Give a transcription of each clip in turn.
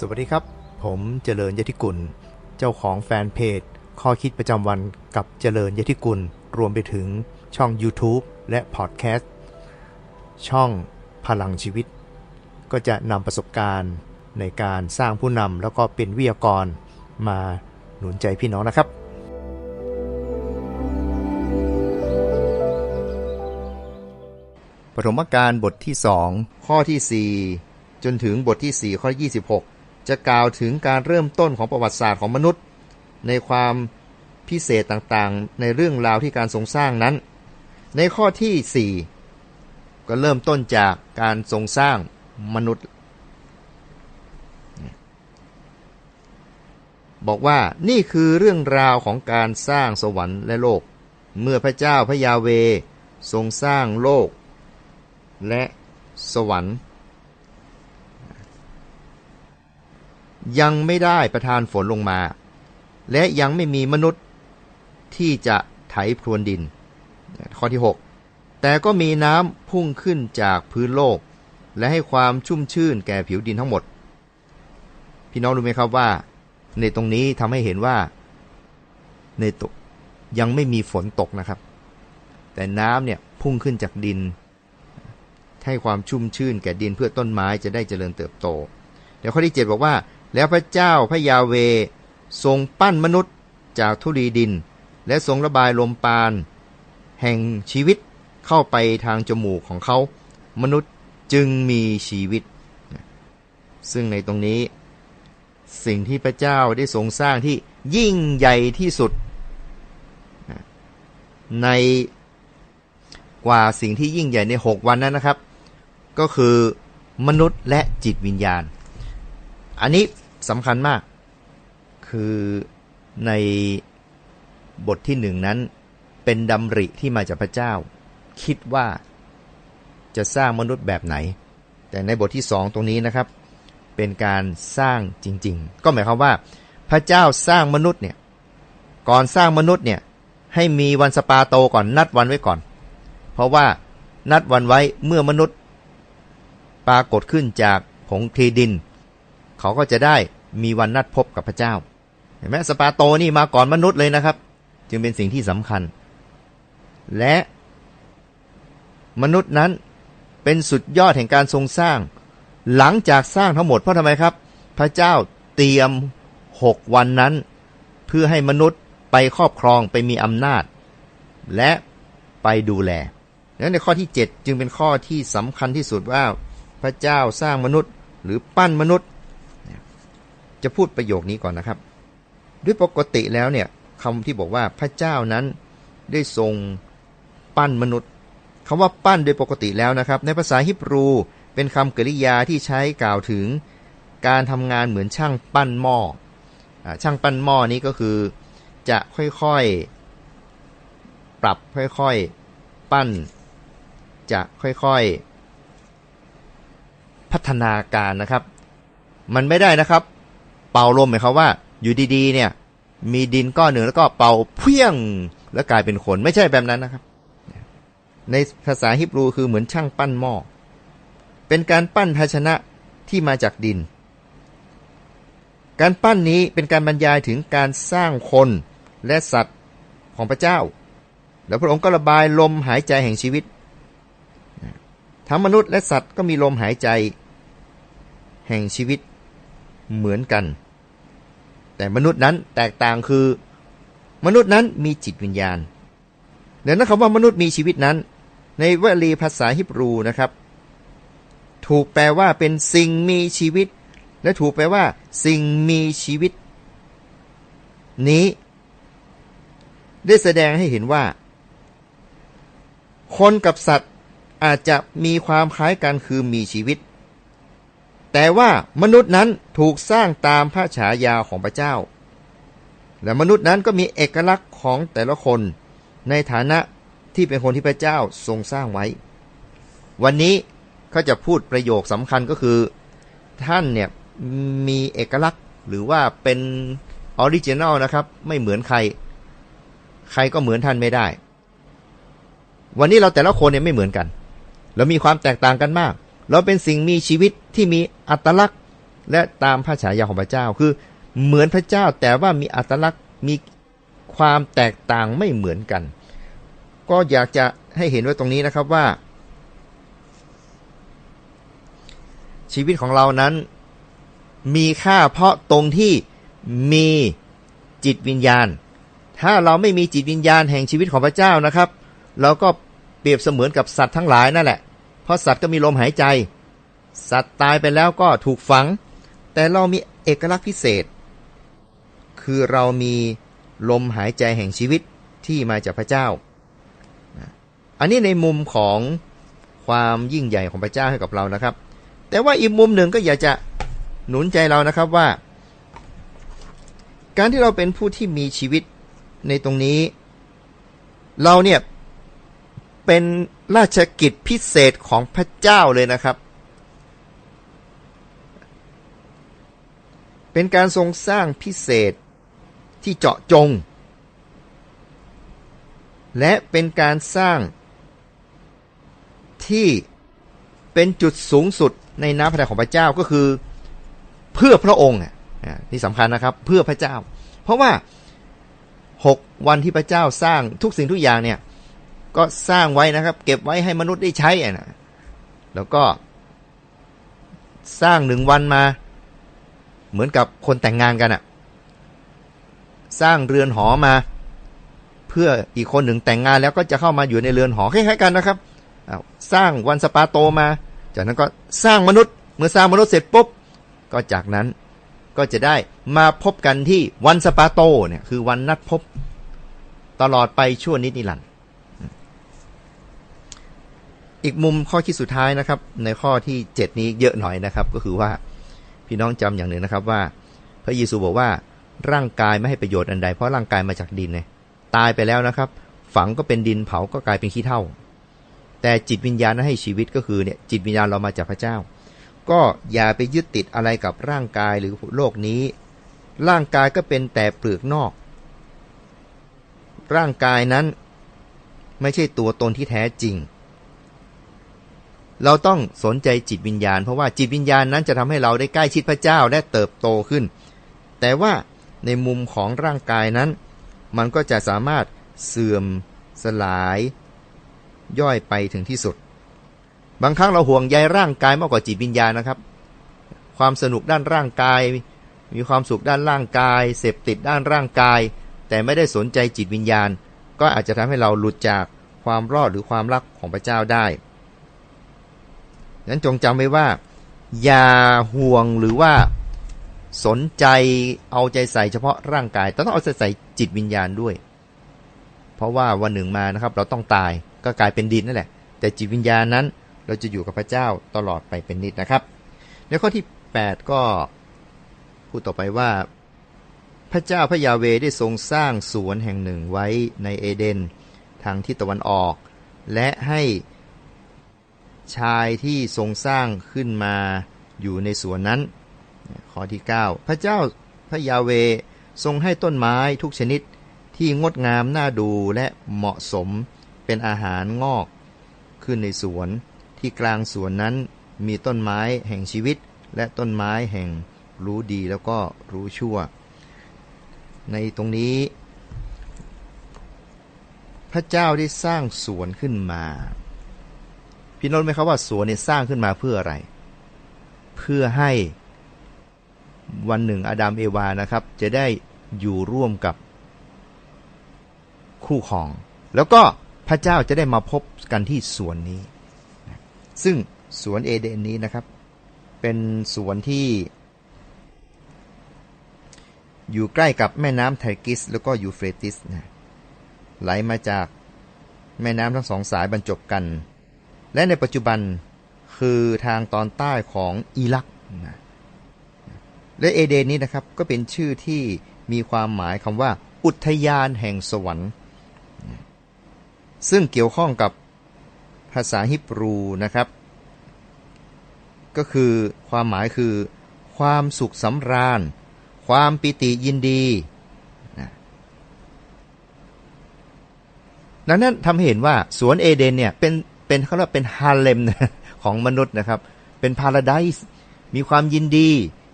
สวัสดีครับ ผมเจริญยติกุล เจ้าของแฟนเพจ ข้อคิดประจำวันกับเจริญยติกุล รวมไปถึงช่อง YouTube และพอดแคสต์ช่องพลังชีวิต ก็จะนำประสบการณ์ในการสร้างผู้นำแล้วก็เป็นวิทยากรมาหนุนใจพี่น้องนะครับ ปฐมกาลบทที่ 2 ข้อที่ 4 จนถึงบทที่ 4 ข้อ 26 จะกล่าวถึงการเริ่มต้นของประวัติศาสตร์ของมนุษย์ ในความพิเศษต่างๆ ในเรื่องราวที่การทรงสร้างนั้น ในข้อที่ 4 ก็เริ่มต้นจากการทรงสร้างมนุษย์ บอกว่านี่คือเรื่องราวของการสร้างสวรรค์และโลก เมื่อพระเจ้าพระยาเวทรงสร้างโลก และสวรรค์ ยังไม่ได้ประทานฝนลงมา และยังไม่มีมนุษย์ที่จะไถพรวนดิน ข้อที่ 6 แต่ก็มีน้ำพุ่งขึ้นจากพื้นโลก และให้ความชุ่มชื่นแก่ผิวดินทั้งหมด พี่น้องรู้ไหมครับว่า ในตรงนี้ทำให้เห็นว่า ในตกยังไม่มีฝนตกนะครับ แต่น้ำเนี่ยพุ่งขึ้นจากดิน ให้ความชุ่มชื่นแก่ดินเพื่อต้นไม้จะได้เจริญเติบโต เดี๋ยวข้อที่ 7 บอกว่า แล้วพระเจ้าพระยาเว ทรงปั้นมนุษย์จากทุลีดิน และทรงระบายลมปาน แห่งชีวิตเข้าไปทางจมูกของเขา มนุษย์จึงมีชีวิต ซึ่งในตรงนี้ สิ่งที่พระเจ้าได้ทรงสร้างที่ยิ่งใหญ่ที่สุด ในกว่าสิ่งที่ยิ่งใหญ่ใน 6 วันนั้นนะครับ ก็คือมนุษย์และจิตวิญญาณ อันนี้ สำคัญมาก คือในบทที่หนึ่งนั้น เป็นดำริที่มาจากพระเจ้า คิดว่าจะสร้างมนุษย์แบบไหน แต่ในบทที่สองตรงนี้นะครับ เป็นการสร้างจริง ๆ ก็หมายความว่า พระเจ้าสร้างมนุษย์เนี่ยก่อนสร้างมนุษย์เนี่ยให้มีวันสปาโตก่อนนัดวันไว้ก่อน เพราะว่านัดวันไว้เมื่อมนุษย์ ปรากฏขึ้นจากผงคลีดิน เขาก็จะได้มีวันนัดพบกับพระเจ้าเห็นไหมสปาโตนี่มาก่อนมนุษย์เลยนะครับ จึงเป็นสิ่งที่สำคัญ และมนุษย์นั้นเป็นสุดยอดแห่งการทรงสร้าง หลังจากสร้างทั้งหมดเพราะทำไมครับ พระเจ้าเตรียมหกวันนั้น เพื่อให้มนุษย์ไปครอบครองไปมีอำนาจ และไปดูแลนั้นในข้อที่ 7 จึงเป็นข้อที่สำคัญที่สุดว่าพระเจ้าสร้างมนุษย์ หรือปั้นมนุษย์ จะพูดประโยคนี้ก่อนนะครับ ด้วยปกติแล้วเนี่ยคำที่บอกว่าพระเจ้านั้นได้ทรงปั้นมนุษย์คำว่าปั้นโดยปกติแล้วนะครับ ในภาษาฮิบรูเป็นคำกริยาที่ใช้กล่าวถึงการทำงานเหมือนช่างปั้นหม้ออช่างปั้นหม้อนี้ก็คือจะค่อยๆ ปรับค่อยๆ ปั้น จะค่อยๆ พัฒนาการนะครับ มันไม่ได้นะครับ ป่าลมหมายความว่า อยู่ดีๆ เนี่ย มีดินก้อนหนึ่งแล้วก็เป่าเพี้ยงแล้วกลายเป็นคนไม่ใช่แบบนั้นนะครับ ในภาษาฮิบรูคือเหมือนช่างปั้นหม้อเป็นการปั้นภาชนะที่มาจากดิน การปั้นนี้เป็นการบรรยายถึงการสร้างคนและสัตว์ของพระเจ้า แล้วพระองค์ก็ระบายลมหายใจแห่งชีวิต ทั้งมนุษย์และสัตว์ก็มีลมหายใจ แห่งชีวิตเหมือนกัน แต่มนุษย์นั้นแตกต่างคือ มนุษย์นั้นมีจิตวิญญาณเดี๋ยวนะคำว่ามนุษย์มีชีวิตนั้น ในวลีภาษาฮิบรูนะครับ ถูกแปลว่าเป็นสิ่งมีชีวิต และถูกแปลว่า สิ่งมีชีวิต นี้ ได้แสดงให้เห็นว่า คนกับสัตว์อาจจะมีความคล้ายกันคือมีชีวิต แต่ว่ามนุษย์นั้นถูกสร้างตามพระฉายาของพระเจ้า และมนุษย์นั้นก็มีเอกลักษณ์ของแต่ละคนในฐานะที่เป็นคนที่พระเจ้าทรงสร้างไว้ วันนี้เขาจะพูดประโยคสำคัญก็คือ ท่านเนี่ยมีเอกลักษณ์หรือว่าเป็นออริจินัลนะครับ ไม่เหมือนใคร ใครก็เหมือนท่านไม่ได้ วันนี้เราแต่ละคนเนี่ยไม่เหมือนกันเรามีความแตกต่างกันมาก เราเป็นสิ่งมีชีวิตที่มีอัตลักษณ์ และตามพระฉายาของพระเจ้าคือเหมือนพระเจ้าแต่ว่ามีอัตลักษณ์มีความแตกต่างไม่เหมือนกัน ก็อยากจะให้เห็นไว้ตรงนี้นะครับว่า ชีวิตของเรานั้นมีค่าเพราะตรงที่มีจิตวิญญาณ ถ้าเราไม่มีจิตวิญญาณแห่งชีวิตของพระเจ้านะครับ เราก็เปรียบเสมือนกับสัตว์ทั้งหลายนั่นแหละ เพราะสัตว์ก็มีลมหายใจ สัตว์ตายไปแล้วก็ถูกฝัง แต่เรามีเอกลักษณ์พิเศษ คือเรามีลมหายใจแห่งชีวิตที่มาจากพระเจ้า อันนี้ในมุมของความยิ่งใหญ่ของพระเจ้าให้กับเรานะครับ แต่ว่าอีกมุมหนึ่งก็อยากจะหนุนใจเรานะครับว่า การที่เราเป็นผู้ที่มีชีวิตในตรงนี้ เราเนี่ย เป็นราชกิจพิเศษของพระเจ้าเลยนะครับ เป็นการทรงสร้างพิเศษที่เจาะจง และเป็นการสร้างที่เป็นจุดสูงสุดในน้ำพระทัยของพระเจ้าก็คือเพื่อพระองค์นี่สำคัญนะครับเพื่อพระเจ้า เพราะว่าหกวันที่พระเจ้าสร้างทุกสิ่งทุกอย่างเนี่ย ก็สร้างไว้นะครับ เก็บไว้ให้มนุษย์ได้ใช้นะแล้วก็ สร้างหนึ่งวันมา เหมือนกับคนแต่งงานกันอะสร้างเรือนหอมา เพื่ออีกคนหนึ่งแต่งงานแล้วก็จะเข้ามาอยู่ในเรือนหอคล้ายๆกันนะครับสร้างวันสปาโตมา จากนั้นก็สร้างมนุษย์ เมื่อสร้างมนุษย์เสร็จปุ๊บก็จากนั้นก็จะได้มาพบกันที่วันสปาโตเนี่ยคือวันนัดพบ ตลอดไปชั่วนิดนิรันดร อีกมุมข้อคิดสุดท้ายนะครับ ในข้อที่ 7 นี้เยอะหน่อยนะครับ ก็คือว่าพี่น้องจำอย่างหนึ่งนะครับว่า พระเยซูบอกว่าร่างกายไม่ให้ประโยชน์อันใดเพราะร่างกายมาจากดินเนี่ยตายไปแล้วนะครับ ฝังก็เป็นดินเผาก็กลายเป็นขี้เถ้าแต่จิตวิญญาณนั้นให้ชีวิตก็คือเนี่ยจิตวิญญาณเรามาจากพระเจ้า ก็อย่าไปยึดติดอะไรกับร่างกายหรือโลกนี้ ร่างกายก็เป็นแต่เปลือกนอก ร่างกายนั้นไม่ใช่ตัวตนที่แท้จริง เราต้องสนใจจิตวิญญาณ เพราะว่าจิตวิญญาณนั้นจะทำให้เราได้ใกล้ชิดพระเจ้าและเติบโตขึ้น แต่ว่าในมุมของร่างกายนั้น มันก็จะสามารถเสื่อมสลาย ย่อยไปถึงที่สุด บางครั้งเราห่วงใยร่างกายมากกว่าจิตวิญญาณนะครับ ความสนุกด้านร่างกาย มีความสุขด้านร่างกาย เสพติดด้านร่างกาย แต่ไม่ได้สนใจจิตวิญญาณ ก็อาจจะทำให้เราหลุดจากความรอดหรือความรักของพระเจ้าได้ นั้นจงจำไว้ว่า อย่าห่วงหรือว่าสนใจเอาใจใส่เฉพาะร่างกายแต่ต้องเอาใจใส่จิตวิญญาณด้วย เพราะว่าวันหนึ่งมานะครับ เราต้องตายก็กลายเป็นดินนั่นแหละ แต่จิตวิญญาณนั้น เราจะอยู่กับพระเจ้าตลอดไปเป็นนิดนะครับ ในข้อที่ 8 ก็พูดต่อไปว่า พระเจ้าพระยาเวได้ทรงสร้างสวนแห่งหนึ่งไว้ในเอเดน ทางทิศตะวันออก และให้ ชายที่ทรงสร้างขึ้นมาอยู่ในสวนนั้น ข้อที่ 9 พระเจ้าพระยาเวทรงให้ต้นไม้ทุกชนิดที่งดงามน่าดูและเหมาะสมเป็นอาหารงอก ขึ้นในสวนที่กลางสวนนั้นมีต้นไม้แห่งชีวิต และต้นไม้แห่งรู้ดีแล้วก็รู้ชั่ว ในตรงนี้ พระเจ้าได้สร้างสวนขึ้นมา พี่น้องไหมครับว่าสวนเนี่ยสร้างขึ้นมาเพื่ออะไร เพื่อให้วันหนึ่งอาดัมเอวานะครับ จะได้อยู่ร่วมกับคู่ครอง แล้วก็พระเจ้าจะได้มาพบกันที่สวนนี้ ซึ่งสวนเอเดนนี้นะครับ เป็นสวนที่ อยู่ใกล้กับแม่น้ำไทกิส แล้วก็ยูเฟรติสนะไหลมาจากแม่น้ำทั้งสองสายบรรจบกัน และในปัจจุบันคือทางตอนใต้ของอิรักนะและเอเดนนี้นะครับก็เป็นชื่อที่มีความหมายคำว่า อุทยานแห่งสวรรค์ ซึ่งเกี่ยวข้องกับภาษาฮิบรูนะครับ ก็คือความหมายคือ ความสุขสำราญ ความปิติยินดีนะดังนั้นทำเห็นว่าสวนเอเดนเนี่ยเป็น เป็นเขาเรียกเป็นฮาเลมของมนุษย์นะครับ เป็นพาราไดส์มีความยินดี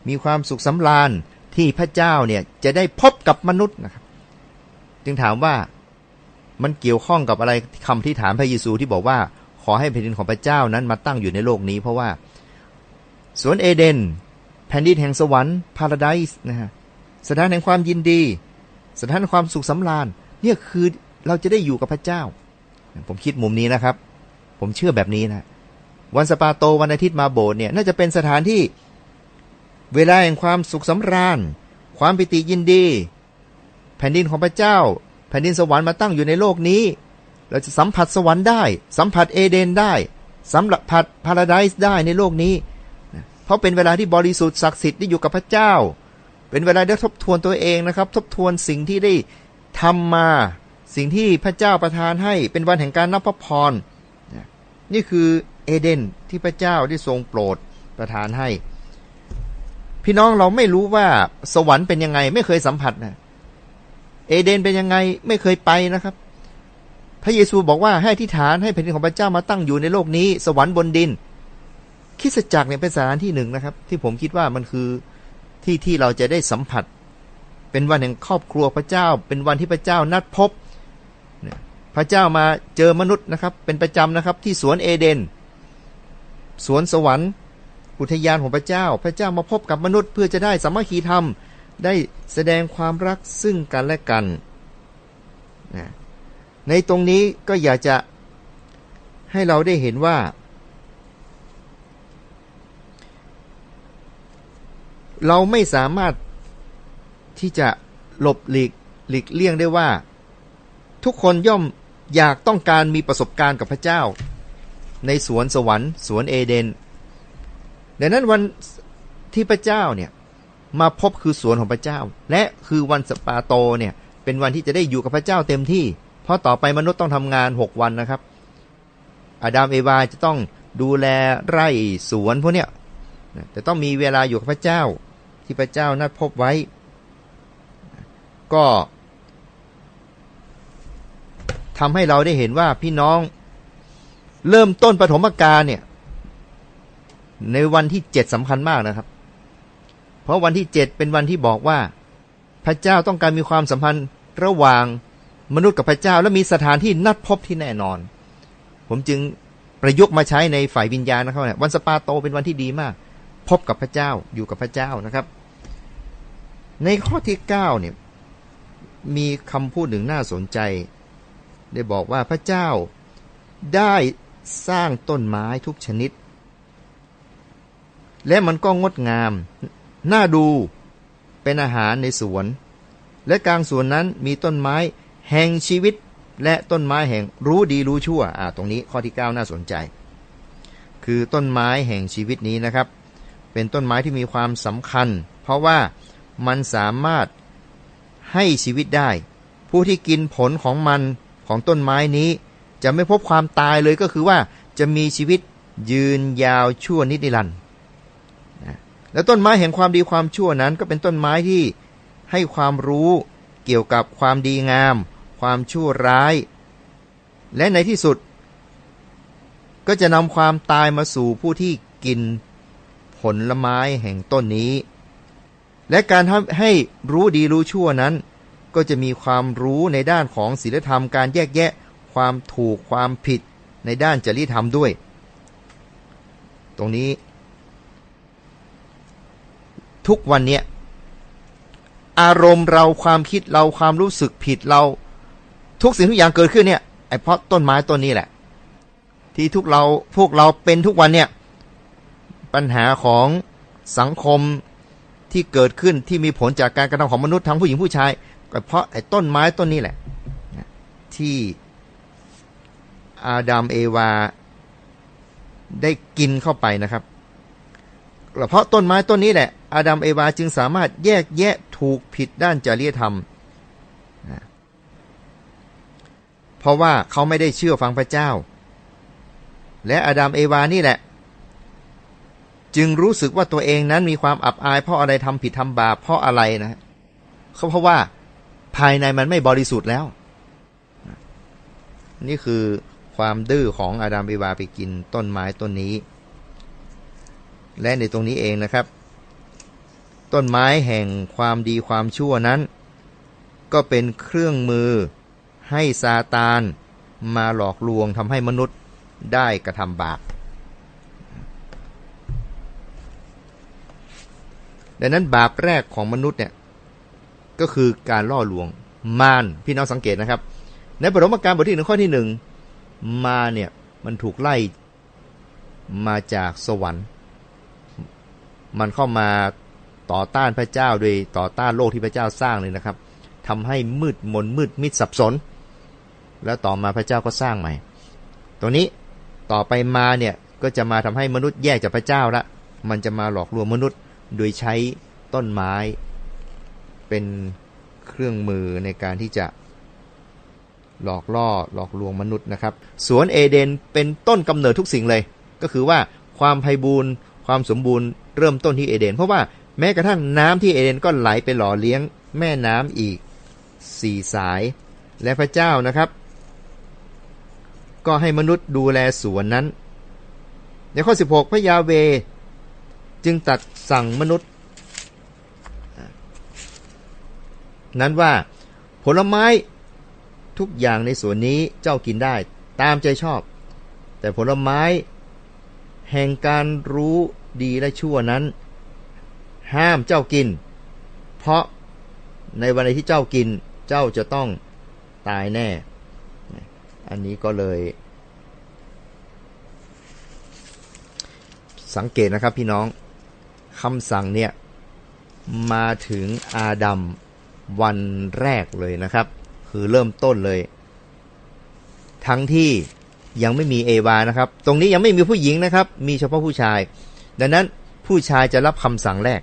มีความสุขสำราญที่พระเจ้าเนี่ยจะได้พบกับมนุษย์นะครับ จึงถามว่ามันเกี่ยวข้องกับอะไรคำที่ถามพระเยซูที่บอกว่า ขอให้แผ่นดินของพระเจ้านั้นมาตั้งอยู่ในโลกนี้ เพราะว่า สวนเอเดน แผ่นดินแห่งสวรรค์พาราไดส์นะฮะสถานแห่งความยินดี สถานความสุขสำราญเนี่ยคือเราจะได้อยู่กับพระเจ้า ผมคิดมุมนี้นะครับ ผมเชื่อแบบนี้นะ วันสปาโตวันอาทิตย์มาโบสถ์เนี่ยน่าจะเป็นสถานที่ เวลาแห่งความสุขสำราญ ความปิติยินดี แผ่นดินของพระเจ้า แผ่นดินสวรรค์มาตั้งอยู่ในโลกนี้ เราจะสัมผัสสวรรค์ได้ สัมผัสเอเดนได้ สัมผัสพาราไดส์ได้ในโลกนี้ เพราะเป็นเวลาที่บริสุทธิ์ศักดิ์สิทธิ์ที่อยู่กับพระเจ้า เป็นเวลาได้ทบทวนตัวเองนะครับ ทบทวนสิ่งที่ได้ทำมาสิ่งที่พระเจ้าประทานให้เป็นวันแห่งการนับพระพร นี่คือเอเดนที่พระเจ้าได้ทรงโปรดประทานให้ พี่น้องเราไม่รู้ว่าสวรรค์เป็นยังไง ไม่เคยสัมผัสนะเอเดนเป็นยังไงไม่เคยไปนะครับ พระเยซูบอกว่าให้ที่ฐานให้แผ่นดินของพระเจ้ามาตั้งอยู่ในโลกนี้ สวรรค์บนดินคิสจักรเนี่ยเป็นสถานที่หนึ่งนะครับ ที่ผมคิดว่ามันคือที่ที่เราจะได้สัมผัส เป็นวันแห่งครอบครัวพระเจ้า เป็นวันที่พระเจ้านัดพบ พระเจ้ามาเจอมนุษย์นะครับ เป็นประจำนะครับที่สวนเอเดน สวนสวรรค์ อุทยานของพระเจ้า พระเจ้ามาพบกับมนุษย์เพื่อจะได้สามัคคีธรรม ได้แสดงความรักซึ่งกันและกันนะในตรงนี้ก็อยากจะให้เราได้เห็นว่า เราไม่สามารถที่จะหลบหลีกหลีกเลี่ยงได้ว่า ทุกคนย่อม อยากต้องการมีประสบการณ์กับพระเจ้า ในสวนสวรรค์ สวนเอเดนดังนั้นวันที่พระเจ้าเนี่ยมาพบคือสวนของพระเจ้า และคือวันสปาโตเนี่ยเป็นวันที่จะได้อยู่กับพระเจ้าเต็มที่ เพราะต่อไปมนุษย์ต้องทำงาน 6 วันนะครับ อาดามเอวาจะต้องดูแลไร่สวนพวกเนี้ยแต่ต้องมีเวลาอยู่กับพระเจ้าที่พระเจ้านัดพบไว้ ก็ ทำให้เราได้เห็นว่าพี่น้องเริ่มต้นปฐมกาลเนี่ย ในวันที่เจ็ดสำคัญมากนะครับ เพราะวันที่เจ็ดเป็นวันที่บอกว่า พระเจ้าต้องการมีความสัมพันธ์ระหว่างมนุษย์กับพระเจ้า และมีสถานที่นัดพบที่แน่นอน ผมจึงประยุกต์มาใช้ในฝ่ายวิญญาณนะครับเนี่ยวันสปาโตเป็นวันที่ดีมาก พบกับพระเจ้าอยู่กับพระเจ้านะครับ ในข้อที่เก้าเนี่ยมีคำพูดหนึ่งน่าสนใจ ได้บอกว่าพระเจ้า ได้สร้างต้นไม้ทุกชนิด และมันก็งดงาม น่าดูเป็นอาหารในสวน และกลางสวนนั้นมีต้นไม้แห่งชีวิต และต้นไม้แห่งรู้ดีรู้ชั่วอ่าตรงนี้ข้อที่ 9 น่าสนใจ คือต้นไม้แห่งชีวิตนี้นะครับ เป็นต้นไม้ที่มีความสำคัญ เพราะว่ามันสามารถให้ชีวิตได้ ผู้ที่กินผลของมัน ของต้นไม้นี้ จะไม่พบความตายเลยก็คือว่าจะมีชีวิตยืนยาวชั่วนิรันดร์แล้วต้นไม้แห่งความดีความชั่วนั้น ก็เป็นต้นไม้ที่ให้ความรู้เกี่ยวกับความดีงาม ความชั่วร้าย และในที่สุด ก็จะนำความตายมาสู่ผู้ที่กินผลไม้แห่งต้นนี้ และการให้รู้ดีรู้ชั่วนั้น ก็จะมีความรู้ในด้านของศีลธรรมการแยกแยะ ความถูกความผิดในด้านจริยธรรมด้วย ตรงนี้ ทุกวันเนี้ยอารมณ์เราความคิดเราความรู้สึกผิดเรา ทุกสิ่งทุกอย่างเกิดขึ้นเนี่ยไอ้เพราะต้นไม้ต้นนี้แหละ ที่ทุกเราพวกเราเป็นทุกวันเนี่ยปัญหาของสังคมที่เกิดขึ้นที่มีผลจากการกระทำของมนุษย์ทั้งผู้หญิงผู้ชาย ก็เพราะไอ้ต้นไม้ต้นนี้แหละ ที่อาดัมเอวาได้กินเข้าไปนะครับเพราะต้นไม้ต้นนี้แหละ อาดัมเอวาจึงสามารถแยกแยะถูกผิดด้านจริยธรรม เพราะว่าเขาไม่ได้เชื่อฟังพระเจ้า และอาดัมเอวานี่แหละ จึงรู้สึกว่าตัวเองนั้นมีความอับอาย เพราะอะไรทำผิดทำบาปเพราะอะไรนะเขาเพราะว่า ภายในมันไม่บริสุทธิ์แล้ว นี่คือความดื้อของอาดัมเอวาไปกินต้นไม้ต้นนี้ และในตรงนี้เองนะครับ ต้นไม้แห่งความดีความชั่วนั้น ก็เป็นเครื่องมือให้ซาตานมาหลอกลวงทำให้มนุษย์ได้กระทำบาปดังนั้นบาปแรกของมนุษย์เนี่ย ก็คือการล่อลวง มารพี่น้องสังเกตนะครับ ในปฐมกาลบทที่หนึ่งข้อที่หนึ่งมาเนี่ยมันถูกไล่มาจากสวรรค์ มันเข้ามาต่อต้านพระเจ้าโดยต่อต้านโลกที่พระเจ้าสร้างเลยนะครับทำให้มืดมนมืดมิดสับสน แล้วต่อมาพระเจ้าก็สร้างใหม่ ตรงนี้ต่อไปมาเนี่ยก็จะมาทำให้มนุษย์แยกจากพระเจ้าละ มันจะมาหลอกลวงมนุษย์โดยใช้ต้นไม้ เป็นเครื่องมือในการที่จะหลอกล่อหลอกลวงมนุษย์นะครับ สวนเอเดนเป็นต้นกำเนิดทุกสิ่งเลย ก็คือว่าความไพบูรณ์ความสมบูรณ์เริ่มต้นที่เอเดน เพราะว่าแม้กระทั่งน้ำที่เอเดนก็ไหลไปหล่อเลี้ยงแม่น้ำอีกสี่สาย และพระเจ้านะครับ ก็ให้มนุษย์ดูแลสวนนั้น ในข้อ 16 พระยาเว จึงตัดสั่งมนุษย์ นั้นว่า ผลไม้ทุกอย่างในสวนนี้เจ้ากินได้ตามใจชอบ แต่ผลไม้ แห่งการรู้ดีและชั่วนั้น ห้ามเจ้ากิน เพราะในวันที่เจ้ากินเจ้าจะต้องตายแน่ อันนี้ก็เลย สังเกตนะครับพี่น้องคำสั่งเนี่ยมาถึงอาดัม วันแรกเลยนะครับ คือเริ่มต้นเลย ทั้งที่ยังไม่มีเอวานะครับ ตรงนี้ยังไม่มีผู้หญิงนะครับ มีเฉพาะผู้ชาย ดังนั้นผู้ชายจะรับคำสั่งแรก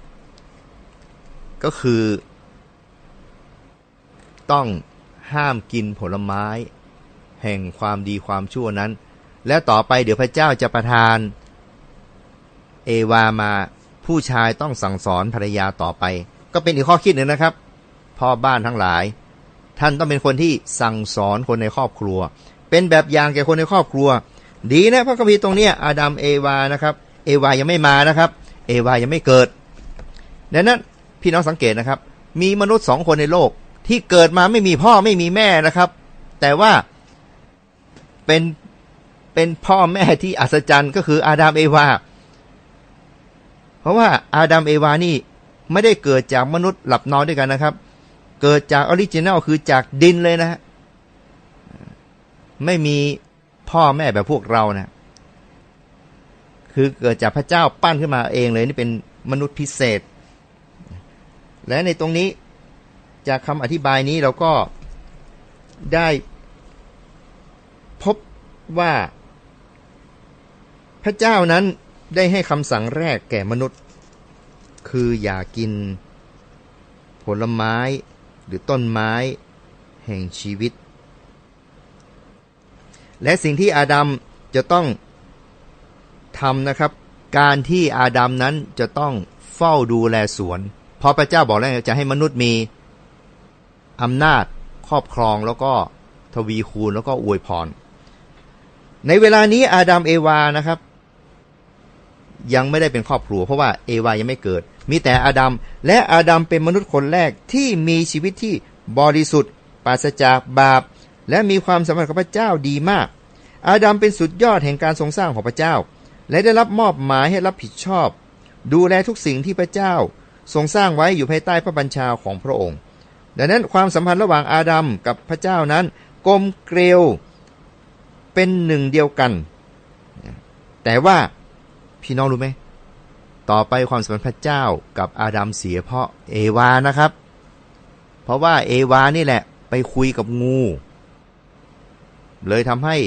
ก็คือ ต้องห้ามกินผลไม้ แห่งความดีความชั่วนั้น และต่อไปเดี๋ยวพระเจ้าจะประทาน เอวามาผู้ชายต้องสั่งสอนภรรยาต่อไป ก็เป็นอีกข้อคิดหนึ่งนะครับ พ่อบ้านทั้งหลาย ท่านต้องเป็นคนที่สั่งสอนคนในครอบครัว เป็นแบบอย่างแก่คนในครอบครัว ดีนะพระคัมภีร์ตรงนี้อาดัมเอวานะครับ เอวายังไม่มานะครับ เอวายังไม่เกิดดังนั้นพี่น้องสังเกตนะครับ มีมนุษย์สองคนในโลกที่เกิดมาไม่มีพ่อไม่มีแม่นะครับ แต่ว่าเป็นเป็นพ่อแม่ที่อัศจรรย์ก็คืออาดัมเอวา เพราะว่าอาดัมเอวานี่ไม่ได้เกิดจากมนุษย์หลับนอนด้วยกันนะครับ เกิดจากออริจินัลคือจากดินเลยนะฮะไม่มีพ่อแม่แบบพวกเรานะคือเกิดจากพระเจ้าปั้นขึ้นมาเองเลยนี่เป็นมนุษย์พิเศษ และในตรงนี้จากคำอธิบายนี้เราก็ได้พบว่าพระเจ้านั้นได้ให้คำสั่งแรกแก่มนุษย์ คืออย่ากินผลไม้ รือต้นไม้แห่งชีวิต และสิ่งที่อาดัมจะต้องทำนะครับ การที่อาดัมนั้นจะต้องเฝ้าดูแลสวน เพราะพระเจ้าบอกแล้วจะให้มนุษย์มีอำนาจครอบครองแล้วก็ทวีคูณแล้วก็อวยพร ในเวลานี้อาดัมเอวานะครับ ยังไม่ได้เป็นครอบครัว เพราะว่าเอวายังไม่เกิด มีแต่อาดัมและอาดัมเป็นมนุษย์คนแรกที่มีชีวิตที่บริสุทธิ์ปราศจากบาป และมีความสัมพันธ์กับพระเจ้าดีมาก อาดัมเป็นสุดยอดแห่งการทรงสร้างของพระเจ้า และได้รับมอบหมายให้รับผิดชอบ ดูแลทุกสิ่งที่พระเจ้า ทรงสร้างไว้อยู่ภายใต้พระบัญชาของพระองค์ ดังนั้นความสัมพันธ์ระหว่างอาดัมกับพระเจ้านั้นกลมเกลียวเป็นหนึ่งเดียวกัน แต่ว่าพี่น้องรู้ไหม ต่อไปความสัมพันธ์พระเจ้ากับอาดัมเสียเพราะเอวานะครับ เพราะว่าเอวานี่แหละไปคุยกับงู เลยทำให้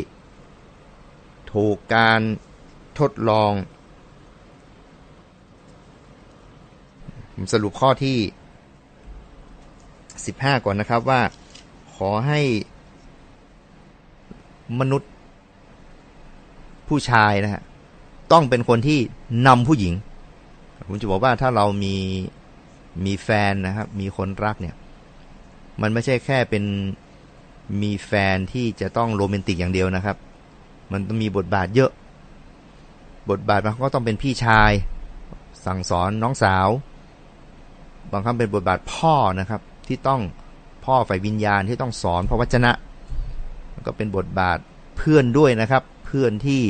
ถูกการทดลอง สรุปข้อที่ 15 ก่อนนะครับว่า ขอให้มนุษย์ผู้ชายนะฮะต้องเป็นคนที่นำผู้หญิง ผมจะบอกว่าถ้าเรามีมีแฟนนะครับ มีคนรักเนี่ย มันไม่ใช่แค่เป็นมีแฟนที่จะต้องโรแมนติกอย่างเดียวนะครับ มันต้องมีบทบาทเยอะ บทบาทมันก็ต้องเป็นพี่ชาย สั่งสอนน้องสาว บางครั้งเป็นบทบาทพ่อนะครับ ที่ต้องพ่อฝ่ายวิญญาณที่ต้องสอนพระวจนะก็เป็นบทบาทเพื่อนด้วยนะครับ เพื่อนที่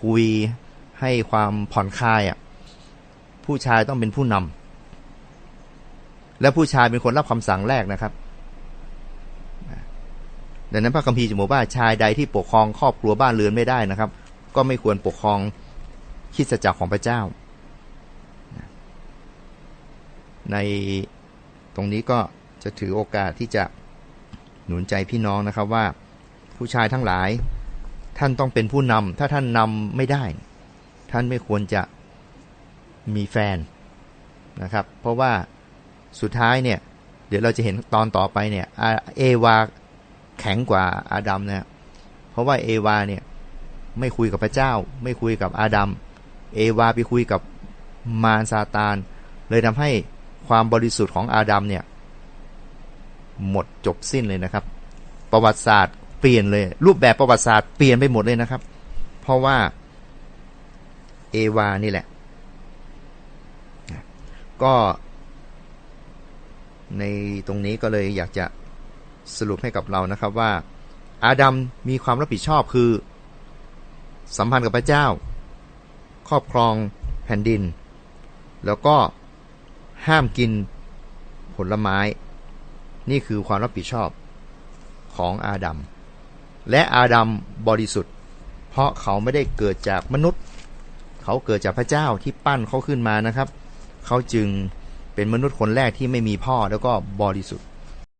คุยให้ความผ่อนคลายอะ ผู้ชายต้องเป็นผู้นำและผู้ชายเป็นคนรับคำสั่งแรกนะครับดังนั้นพระคัมภีร์จะบอกว่าชายใดที่ปกครองครอบครัวบ้านเรือนไม่ได้นะครับ ก็ไม่ควรปกครองคิดจักรของพระเจ้า ในตรงนี้ก็จะถือโอกาสที่จะหนุนใจพี่น้องนะครับว่าผู้ชายทั้งหลายท่านต้องเป็นผู้นำถ้าท่านนำไม่ได้ ท่านไม่ควรจะ มีแฟนนะครับ เพราะว่าสุดท้ายเนี่ย เดี๋ยวเราจะเห็นตอนต่อไปเนี่ยเอวาแข็งกว่าอาดัมนะเพราะว่าเอวาเนี่ยไม่คุยกับพระเจ้า ไม่คุยกับอาดัมเอวาไปคุยกับมารซาตาน เลยทำให้ความบริสุทธิ์ของอาดัมเนี่ย หมดจบสิ้นเลยนะครับ ประวัติศาสตร์เปลี่ยนเลย รูปแบบประวัติศาสตร์เปลี่ยนไปหมดเลยนะครับ เพราะว่าเอวานี่แหละ ก็ในตรงนี้ก็เลยอยากจะสรุปให้กับเรานะครับว่า อาดัมมีความรับผิดชอบคือ สัมพันธ์กับพระเจ้า ครอบครองแผ่นดิน แล้วก็ห้ามกินผลไม้ นี่คือความรับผิดชอบของอาดัมและอาดัมบริสุทธิ์ เพราะเขาไม่ได้เกิดจากมนุษย์ เขาเกิดจากพระเจ้าที่ปั้นเขาขึ้นมานะครับ เขาจึงเป็นมนุษย์คนแรกที่ไม่มีพ่อแล้วก็บริสุทธิ์